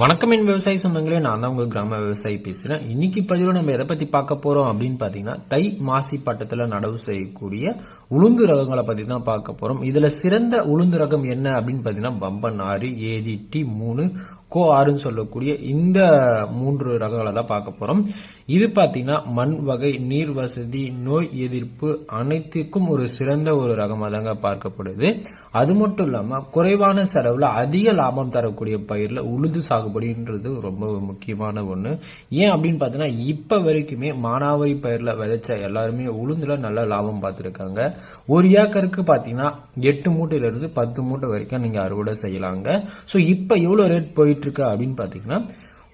வணக்கம் என் விவசாய சொந்தங்களே. நான் தான் உங்க கிராம விவசாயி பேசுறேன். இன்னைக்கு பதிவில் நம்ம எதை பத்தி பார்க்க போறோம் அப்படின்னு பாத்தீங்கன்னா தை மாசி பட்டத்துல நடவு செய்யக்கூடிய உளுந்து ரகங்களை பத்தி தான் பார்க்க போறோம். இதுல சிறந்த உளுந்து ரகம் என்ன அப்படின்னு பாத்தீங்கன்னா பம்பன் ஆறு ஏடிடி மூணு கோ ஆறுன்னு சொல்லக்கூடிய இந்த மூன்று ரகங்களை தான் பார்க்க போறோம். இது பார்த்தீங்கன்னா மண் வகை நீர் வசதி நோய் எதிர்ப்பு அனைத்துக்கும் ஒரு சிறந்த ஒரு ரகமாக தாங்க பார்க்கப்படுது. அது மட்டும் இல்லாமல் குறைவான செலவில் அதிக லாபம் தரக்கூடிய பயிரில் உளுந்து சாகுபடின்றது ரொம்ப முக்கியமான ஒன்று ஏன் அப்படின்னு பார்த்தீங்கன்னா இப்போ வரைக்குமே மானாவாரி பயிர்ல விதைச்ச எல்லாருமே உளுந்துல நல்ல லாபம் பார்த்துருக்காங்க. ஒரு ஏக்கருக்கு பார்த்தீங்கன்னா எட்டு மூட்டையிலிருந்து பத்து மூட்டை வரைக்கும் நீங்கள் அறுவடை செய்யலாங்க. ஸோ இப்போ எவ்வளோ ரேட் போயிட்டுருக்கு அப்படின்னு பார்த்தீங்கன்னா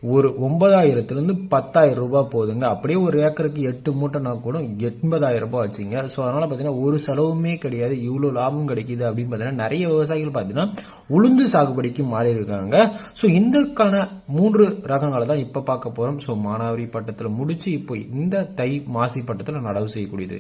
ஒரு ஒன்பதாயிரத்துலேருந்து பத்தாயிரம் ரூபாய் போகுதுங்க அப்படியே ஒரு ஏக்கருக்கு எட்டு மூட்டைனா கூட எண்பதாயிரம் ரூபாய் வச்சுங்க ஸோ அதனால் பார்த்தீங்கன்னா ஒரு செலவுமே கிடையாது. இவ்வளோ லாபம் கிடைக்கிது அப்படின்னு பார்த்தீங்கன்னா நிறைய விவசாயிகள் பார்த்தீங்கன்னா உளுந்து சாகுபடிக்கு மாறி இருக்காங்க ஸோ இதற்கான மூன்று ரகங்களை தான் இப்போ பார்க்க போகிறோம் ஸோ மானாவரி பட்டத்தில் முடிச்சு இப்போ இந்த தை மாசி பட்டத்தில் நடவு செய்யக்கூடியது.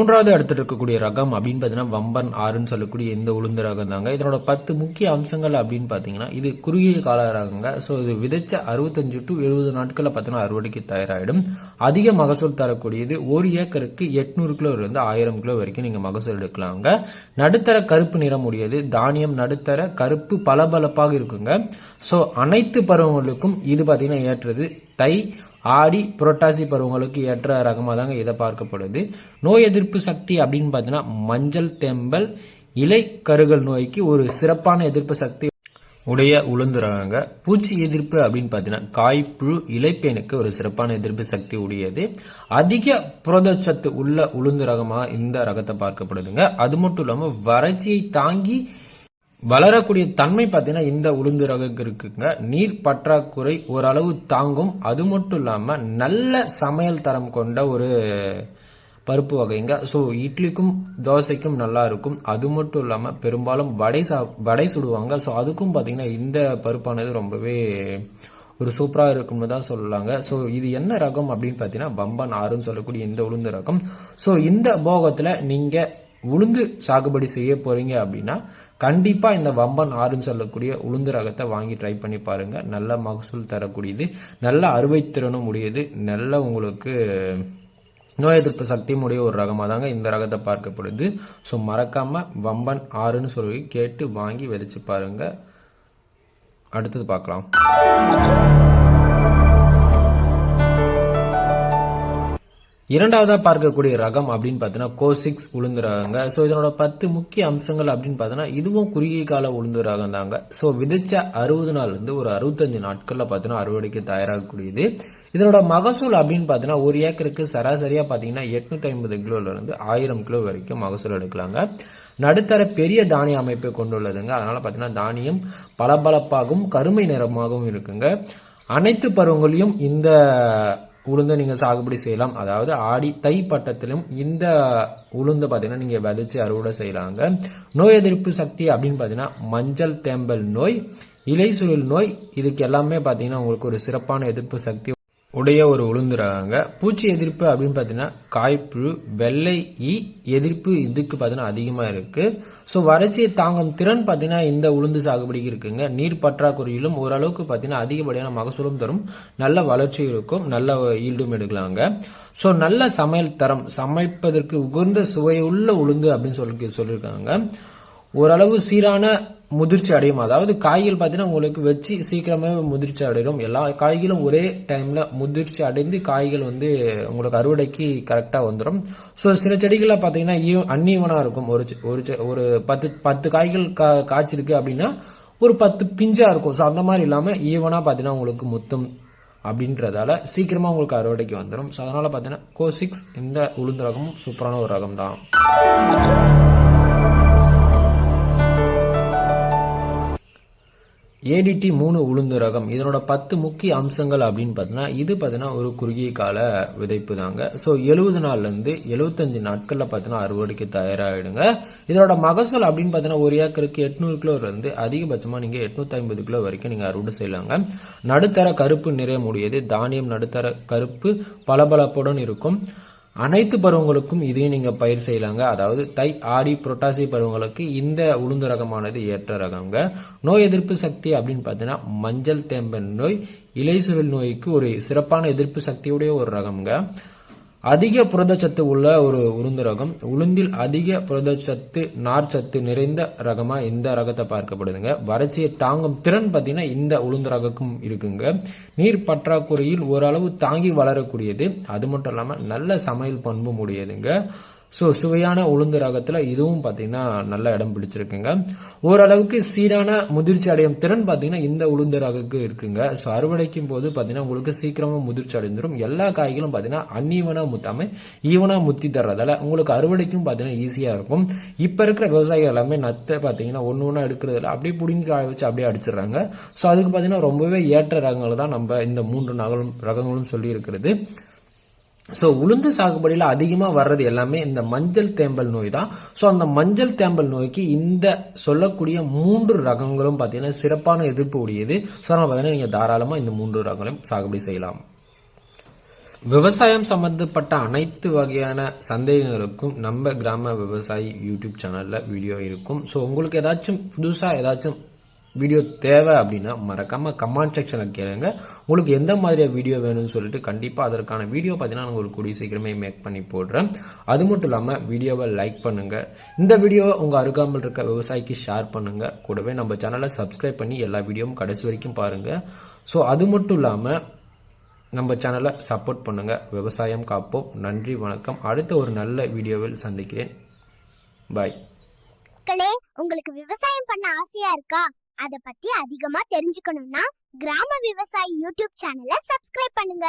மூன்றாவது இடத்துல இருக்கக்கூடிய ரகம் அப்படின்னு பார்த்தீங்கன்னா வம்பன் ஆறுன்னு சொல்லக்கூடிய இந்த உளுந்து ரகம் தாங்க. இதனோட பத்து முக்கிய அம்சங்கள் அப்படின்னு பார்த்தீங்கன்னா இது குறுகிய கால ரகங்க. ஸோ இது விதைச்ச அறுபத்தஞ்சு டு எழுபது நாட்களில் பார்த்தீங்கன்னா அறுவடைக்கு தயாராகிடும் அதிக மகசூல் தரக்கூடியது ஒரு ஏக்கருக்கு எட்நூறு கிலோ இருந்து ஆயிரம் கிலோ வரைக்கும் நீங்கள் மகசூல் எடுக்கலாங்க. நடுத்தர கருப்பு நிறம் உடையது. தானியம் நடுத்தர கருப்பு பளபளப்பாக இருக்குங்க. ஸோ அனைத்து பருவங்களுக்கும் இது பார்த்தீங்கன்னா ஏற்றது தை ஆடி புரட்டாசி பருவங்களுக்கு ஏற்ற ரகமாக தாங்க இதை பார்க்கப்படுது. நோய் எதிர்ப்பு சக்தி அப்படின்னு பார்த்தீங்கன்னா மஞ்சள் தேம்பல் இலை கருகல் நோய்க்கு ஒரு சிறப்பான எதிர்ப்பு சக்தி உடைய உளுந்து ரகங்க பூச்சி எதிர்ப்பு அப்படின்னு பார்த்தீங்கன்னா காய்ப்புழு இலைப்பேனுக்கு ஒரு சிறப்பான எதிர்ப்பு சக்தி உடையது. அதிக புரதச்சத்து உள்ள உளுந்து ரகமாக இந்த ரகத்தை பார்க்கப்படுதுங்க. அது மட்டும் இல்லாமல் வறட்சியை தாங்கி வளரக்கூடிய தன்மை பார்த்தீங்கன்னா இந்த உளுந்து ரகம் இருக்குங்க. நீர் பற்றாக்குறை ஓரளவு தாங்கும். அது மட்டும் இல்லாமல் நல்ல சமையல் தரம் கொண்ட ஒரு பருப்பு வகைங்க. ஸோ இட்லிக்கும் தோசைக்கும் நல்லா இருக்கும். அது மட்டும் இல்லாமல் பெரும்பாலும் வடை சா வடை சுடுவாங்க. ஸோ அதுக்கும் பார்த்தீங்கன்னா இந்த பருப்பானது ரொம்பவே ஒரு சூப்பராக இருக்கும்னு தான் சொல்லலாங்க. ஸோ இது என்ன ரகம் அப்படின்னு பார்த்தீங்கன்னா பம்பன் ஆறுன்னு சொல்லக்கூடிய இந்த உளுந்து ரகம். ஸோ இந்த போகத்தில் நீங்கள் உளுந்து சாகுபடி செய்ய போறீங்க அப்படின்னா கண்டிப்பா இந்த வம்பன் ஆறுன்னு சொல்லக்கூடிய உளுந்து ரகத்தை வாங்கி ட்ரை பண்ணி பாருங்க. நல்ல மகசூல் தரக்கூடியது. நல்ல அறுவை திறனும் உடையது. நல்ல உங்களுக்கு நோய் எதிர்ப்பு சக்தியும் உடைய ஒரு ரகமாக தாங்க இந்த ரகத்தை பார்க்கப்படுது ஸோ மறக்காம வம்பன் ஆறுன்னு சொல்லி கேட்டு வாங்கி விதைச்சு பாருங்க. அடுத்தது பார்க்கலாம். இரண்டாவதா பார்க்கக்கூடிய ரகம் அப்படின்னு பார்த்தீங்கன்னா கோசிக்ஸ் உளுந்து ரகங்க. ஸோ இதனோட பத்து முக்கிய அம்சங்கள் அப்படின்னு பார்த்தீங்கன்னா இதுவும் குறுகிய கால உளுந்து ரகம் தாங்க. ஸோ விதைச்ச அறுபது நாள்லேருந்து ஒரு அறுபத்தஞ்சு நாட்களில் பார்த்தீங்கன்னா அறுவடைக்கு தயாராகக்கூடியது. இதனோட மகசூல் அப்படின்னு பார்த்தீங்கன்னா ஒரு ஏக்கருக்கு சராசரியாக பார்த்தீங்கன்னா எட்நூத்தி ஐம்பது கிலோலேருந்து ஆயிரம் கிலோ வரைக்கும் மகசூல் எடுக்கலாங்க. நடுத்தர பெரிய தானிய அமைப்பை கொண்டுள்ளதுங்க. அதனால பார்த்தீங்கன்னா தானியம் பளபளப்பாகவும் கருமை நிறமாகவும் இருக்குங்க. அனைத்து பருவங்களையும் இந்த உளுந்தை நீங்கள் சாகுபடி செய்யலாம். அதாவது ஆடி தை பட்டத்திலும் இந்த உளுந்தை பார்த்தீங்கன்னா நீங்கள் விதைச்சு அறுவடை செய்யலாங்க. நோய் எதிர்ப்பு சக்தி அப்படின்னு பார்த்தீங்கன்னா மஞ்சள் தேம்பல் நோய் இலை சுழல் நோய் இதுக்கு எல்லாமே பார்த்தீங்கன்னா உங்களுக்கு ஒரு சிறப்பான எதிர்ப்பு சக்தி உடைய ஒரு உளுந்துறாங்க. பூச்சி எதிர்ப்பு அப்படின்னு பார்த்தீங்கன்னா காய்ப்புழு வெள்ளை ஈ எதிர்ப்பு இதுக்கு பார்த்தீங்கன்னா அதிகமாக இருக்குது ஸோ வறட்சியை தாங்கும் திறன் பார்த்தீங்கன்னா இந்த உளுந்து சாகுபடிக்கு இருக்குங்க. நீர் பற்றாக்குறையிலும் ஓரளவுக்கு பார்த்தீங்கன்னா அதிகப்படியான மகசூலும் தரும். நல்ல வளர்ச்சி இருக்கும். நல்ல ஈல்டும் எடுக்கலாங்க. ஸோ நல்ல சமையல் தரம் சமைப்பதற்கு உகந்த சுவையுள்ள உளுந்து அப்படின்னு சொல்லி சொல்லியிருக்காங்க ஓரளவு சீரான முதிர்ச்சி அடையும். அதாவது காய்கள் பார்த்தீங்கன்னா உங்களுக்கு வச்சு சீக்கிரமே முதிர்ச்சி அடையும் எல்லா காய்களும் ஒரே டைமில் முதிர்ச்சி அடைந்து காய்கள் வந்து உங்களுக்கு அறுவடைக்கு கரெக்டாக வந்துடும் ஸோ சில செடிகளில் பார்த்தீங்கன்னா அன்னீவனாக இருக்கும். ஒரு ஒரு ஒரு பத்து பத்து காய்கள் கா காய்ச்சிருக்கு அப்படின்னா ஒரு பத்து பிஞ்சாக இருக்கும். ஸோ அந்த மாதிரி இல்லாமல் ஈவனாக பார்த்தீங்கன்னா உங்களுக்கு முத்தம் அப்படின்றதால சீக்கிரமாக உங்களுக்கு அறுவடைக்கு வந்துடும் ஸோ அதனால் பார்த்தீங்கன்னா கோசிக்ஸ் இந்த உளுந்து ரகமும் சூப்பரான ஒரு ரகம் தான் ஏடிடி மூணு உளுந்து ரகம் இதனோட பத்து முக்கிய அம்சங்கள் அப்படின்னு பார்த்தீங்கன்னா இது பார்த்தீங்கன்னா ஒரு குறுகிய கால விதைப்பு தாங்க ஸோ எழுபது நாள்லேருந்து எழுபத்தஞ்சு நாட்களில் பார்த்தீங்கன்னா அறுவடைக்கு தயாராகிடுங்க இதனோட மகசூல் அப்படின்னு பார்த்தீங்கன்னா ஒரு ஏக்கருக்கு எட்நூறு கிலோ இருந்து அதிகபட்சமாக நீங்கள் எட்நூற்றி ஐம்பது கிலோ வரைக்கும் நீங்கள் அறுவடை செய்யலாங்க. நடுத்தர கருப்பு நிறையமுடையது தானியம் நடுத்தர கருப்பு பளபளப்புடன் இருக்கும். அனைத்து பருவங்களுக்கும் இதையும் நீங்க பயிர் செய்யலாங்க. அதாவது தை ஆடி புரட்டாசி பருவங்களுக்கு இந்த உளுந்து ரகமானது ஏற்ற ரகங்க. நோய் எதிர்ப்பு சக்தி அப்படின்னு பார்த்தீங்கன்னா மஞ்சள் தேம்பன் நோய் இலைசுரல் நோய்க்கு ஒரு சிறப்பான எதிர்ப்பு சக்தியுடைய ஒரு ரகம்ங்க. அதிக புரதச்சத்து உள்ள ஒரு உளுந்து ரகம் உளுந்தில் அதிக புரதச்சத்து நார்ச்சத்து நிறைந்த ரகமா இந்த ரகத்தை பார்க்கப்படுதுங்க. வறட்சியை தாங்கும் திறன் பார்த்தீங்கன்னா இந்த உளுந்து ரகக்கும் இருக்குங்க. நீர் பற்றாக்குறையில் ஓரளவு தாங்கி வளரக்கூடியது. அது மட்டும் இல்லாமல் நல்ல சமையல் பண்பும் உடையதுங்க. ஸோ சுவையான உளுந்து ரகத்தில் இதுவும் பார்த்தீங்கன்னா நல்ல இடம் பிடிச்சிருக்குங்க. ஓரளவுக்கு சீரான முதிர்ச்சி அடையும் திறன் பார்த்தீங்கன்னா இந்த உளுந்து ரகக்கு இருக்குங்க. ஸோ அறுவடைக்கும் போது பார்த்தீங்கன்னா உங்களுக்கு சீக்கிரமாக முதிர்ச்சி அடைந்துடும் எல்லா காய்களும் பார்த்தீங்கன்னா அன்ஈவனாக முத்தாமல் ஈவனாக முத்தி தர்றதால உங்களுக்கு அறுவடைக்கும் பார்த்தீங்கன்னா ஈஸியாக இருக்கும். இப்போ இருக்கிற விவசாயிகள் எல்லாமே நத்தை பார்த்தீங்கன்னா ஒன்று ஒன்றா எடுக்கிறதுல அப்படியே பிடிங்கி காய வச்சு அப்படியே அடிச்சிடுறாங்க. ஸோ அதுக்கு பார்த்தீங்கன்னா ரொம்பவே ஏற்ற ரகங்கள் தான் நம்ம இந்த மூன்று நகலும் ரகங்களும் சொல்லி இருக்கிறது ஸோ உளுந்து சாகுபடியில் அதிகமாக வர்றது எல்லாமே இந்த மஞ்சள் தேம்பல் நோய் தான். ஸோ அந்த மஞ்சள் தேம்பல் நோய்க்கு இந்த சொல்லக்கூடிய மூன்று ரகங்களும் பார்த்தீங்கன்னா சிறப்பான எதிர்ப்பு உடையது. ஸோ அதனால் பார்த்தீங்கன்னா நீங்கள் தாராளமாக இந்த மூன்று ரகங்களையும் சாகுபடி செய்யலாம். விவசாயம் சம்பந்தப்பட்ட அனைத்து வகையான சந்தேகங்களுக்கும் நம்ம கிராம விவசாயி யூடியூப் சேனலில் வீடியோ இருக்கும். ஸோ உங்களுக்கு ஏதாச்சும் புதுசாக ஏதாச்சும் வீடியோ தேவை அப்படின்னா மறக்காமல் கமெண்ட் செக்ஷனில் கேளுங்க. உங்களுக்கு எந்த மாதிரியான வீடியோ வேணும்னு சொல்லிட்டு கண்டிப்பாக அதற்கான வீடியோ பார்த்தீங்கன்னா நான் உங்களுக்கு கூடிய சீக்கிரமே மேக் பண்ணி போடுறேன். அது மட்டும் இல்லாமல் வீடியோவை லைக் பண்ணுங்கள் இந்த வீடியோவை உங்கள் அருகாமல் இருக்க விவசாயிக்கு ஷேர் பண்ணுங்கள் கூடவே நம்ம சேனலை சப்ஸ்கிரைப் பண்ணி எல்லா வீடியோவும் கடைசி வரைக்கும் பாருங்கள் ஸோ அது மட்டும் இல்லாமல் நம்ம சேனலை சப்போர்ட் பண்ணுங்கள் விவசாயம் காப்போம். நன்றி வணக்கம். அடுத்த ஒரு நல்ல வீடியோவில் சந்திக்கிறேன். பாய் மக்களே உங்களுக்கு விவசாயம் பண்ண ஆசையா இருக்கா? அத பத்தி அதிகமா தெரிஞ்சுக்கணும்னா கிராம விவசாயி யூடியூப் சேனலை சப்ஸ்கிரைப் பண்ணுங்க.